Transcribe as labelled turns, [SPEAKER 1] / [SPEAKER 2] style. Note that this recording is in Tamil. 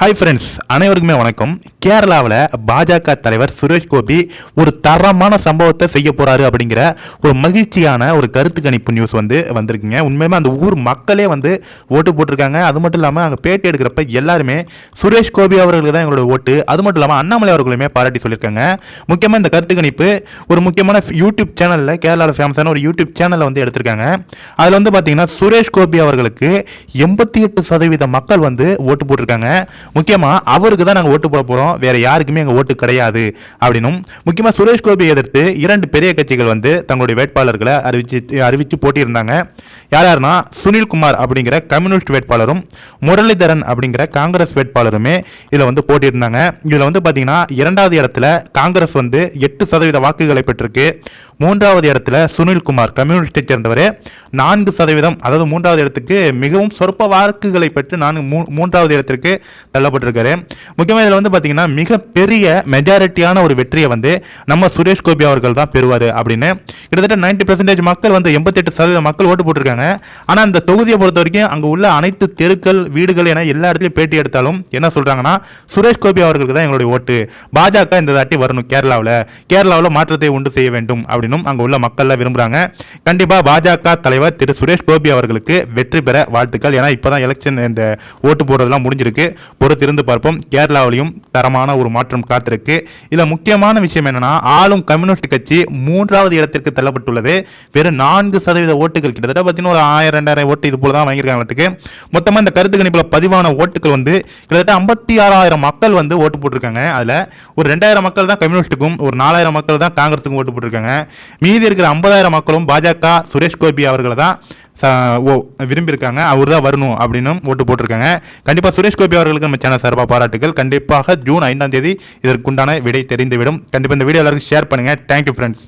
[SPEAKER 1] ஹாய் ஃப்ரெண்ட்ஸ் அனைவருக்குமே வணக்கம். கேரளாவில் பாஜக தலைவர் சுரேஷ் கோபி ஒரு தரமான சம்பவத்தை செய்ய போகிறாரு அப்படிங்கிற ஒரு மகிழ்ச்சியான ஒரு கருத்து கணிப்பு நியூஸ் வந்து வந்திருக்குங்க. உண்மையுமே அந்த ஊர் மக்களே வந்து ஓட்டு போட்டிருக்காங்க. அது மட்டும் இல்லாமல் அங்கே பேட்டி எடுக்கிறப்ப எல்லாருமே சுரேஷ் கோபி அவர்களுக்கு தான் எங்களோட ஓட்டு. அது மட்டும் இல்லாமல் அண்ணாமலை அவர்களுமே பாராட்டி சொல்லியிருக்காங்க. முக்கியமாக இந்த கருத்து கணிப்பு ஒரு முக்கியமான யூடியூப் சேனலில் கேரளாவில் ஃபேமஸான ஒரு யூடியூப் சேனலில் வந்து எடுத்திருக்காங்க. அதில் வந்து பார்த்தீங்கன்னா சுரேஷ் கோபி அவர்களுக்கு எண்பத்தி எட்டு சதவீத மக்கள் வந்து ஓட்டு போட்டிருக்காங்க. முக்கியமாக அவருக்கு தான் நாங்கள் ஓட்டு போட போகிறோம் வேற யாருக்குமே எங்கள் ஓட்டு கிடையாது அப்படின்னும். முக்கியமாக சுரேஷ் கோபியை எதிர்த்து இரண்டு பெரிய கட்சிகள் வந்து தங்களுடைய வேட்பாளர்களை அறிவிச்சு அறிவித்து போட்டியிருந்தாங்க. யார் யாருன்னா சுனில்குமார் அப்படிங்கிற கம்யூனிஸ்ட் வேட்பாளரும் முரளிதரன் அப்படிங்கிற காங்கிரஸ் வேட்பாளருமே இதில் வந்து போட்டியிருந்தாங்க. இதில் வந்து பார்த்தீங்கன்னா இரண்டாவது இடத்துல காங்கிரஸ் வந்து எட்டு சதவீத வாக்குகளை பெற்றிருக்கு. மூன்றாவது இடத்துல சுனில்குமார் கம்யூனிஸ்டை சேர்ந்தவர் நான்கு சதவீதம். அதாவது மூன்றாவது இடத்துக்கு மிகவும் சொற்ப வாக்குகளை பெற்று நான்கு மூ- மூன்றாவது இடத்திற்கு தள்ளப்பட்டிருக்காரு. முக்கியமாக இதில் வந்து பார்த்தீங்கன்னா மிகப்பெரிய மெஜாரிட்டியான ஒரு வெற்றியை வந்து நம்ம சுரேஷ் கோபி அவர்கள் தான் பெறுவார் அப்படின்னு. கிட்டத்தட்ட 90% பர்சன்டேஜ் மக்கள் வந்து எண்பத்தெட்டு சதவீத மக்கள் ஓட்டு போட்டிருக்காங்க. ஆனால் அந்த தொகுதியை பொறுத்த வரைக்கும் அங்கே உள்ள அனைத்து தெருக்கள் வீடுகள் என எல்லா இடத்துலையும் பேட்டி எடுத்தாலும் என்ன சொல்கிறாங்கன்னா சுரேஷ் கோபி அவர்களுக்கு தான் எங்களுடைய ஓட்டு. பாஜக இந்த தாட்டி வரணும் கேரளாவில். கேரளாவில் மாற்றத்தை உண்டு செய்ய வேண்டும் அப்படின்னும் அங்கே உள்ள மக்கள்லாம் விரும்புகிறாங்க கண்டிப்பாக பாஜக தலைவர் திரு சுரேஷ் கோபி அவர்களுக்கு வெற்றி பெற வாழ்த்துக்கள். ஏன்னா இப்போ தான் எலெக்ஷன் இந்த ஓட்டு போடுறதுலாம் முடிஞ்சிருக்கு. பொறுத்திருந்து பார்ப்போம். கேரளாவிலையும் தரமான ஒரு மாற்றம் காத்திருக்கு. இதில் முக்கியமான விஷயம் என்னன்னா ஆளும் கம்யூனிஸ்ட் கட்சி மூன்றாவது இடத்திற்கு தள்ளப்பட்டுள்ளது. வெறும் நான்கு சதவீத ஓட்டுகள் கிட்டத்தட்ட பார்த்தீங்கன்னா ஒரு ஆயிரம் ரெண்டாயிரம் ஓட்டு இது போல தான் வாங்கியிருக்காங்க மொத்தமாக இந்த கருத்து கணிப்பில் பதிவான ஓட்டுகள் வந்து கிட்டத்தட்ட ஐம்பத்தி ஆறாயிரம் மக்கள் வந்து ஓட்டு போட்டிருக்காங்க. அதில் ஒரு ரெண்டாயிரம் மக்கள் தான் கம்யூனிஸ்ட்டுக்கும் ஒரு நாலாயிரம் மக்கள் தான் காங்கிரஸுக்கும் ஓட்டு போட்டிருக்காங்க. மீதி இருக்கிற ஐம்பதாயிரம் மக்களும் பாஜக சுரேஷ் கோபி அவர்களை தான் ஓ விரும்பியிருக்காங்க. அவர் தான் வரணும் அப்படின்னு ஓட்டு போட்டிருக்காங்க. கண்டிப்பாக சுரேஷ் கோபி அவர்களுக்கு நம்ம சேனல் சார்பாக பாராட்டுகள். கண்டிப்பாக ஜூன் ஐந்தாம் தேதி இதற்குண்டான விடை தெரிந்துவிடும். கண்டிப்பாக இந்த வீடியோ எல்லாருக்கும் ஷேர் பண்ணுங்கள் தேங்க்யூ ஃப்ரெண்ட்ஸ்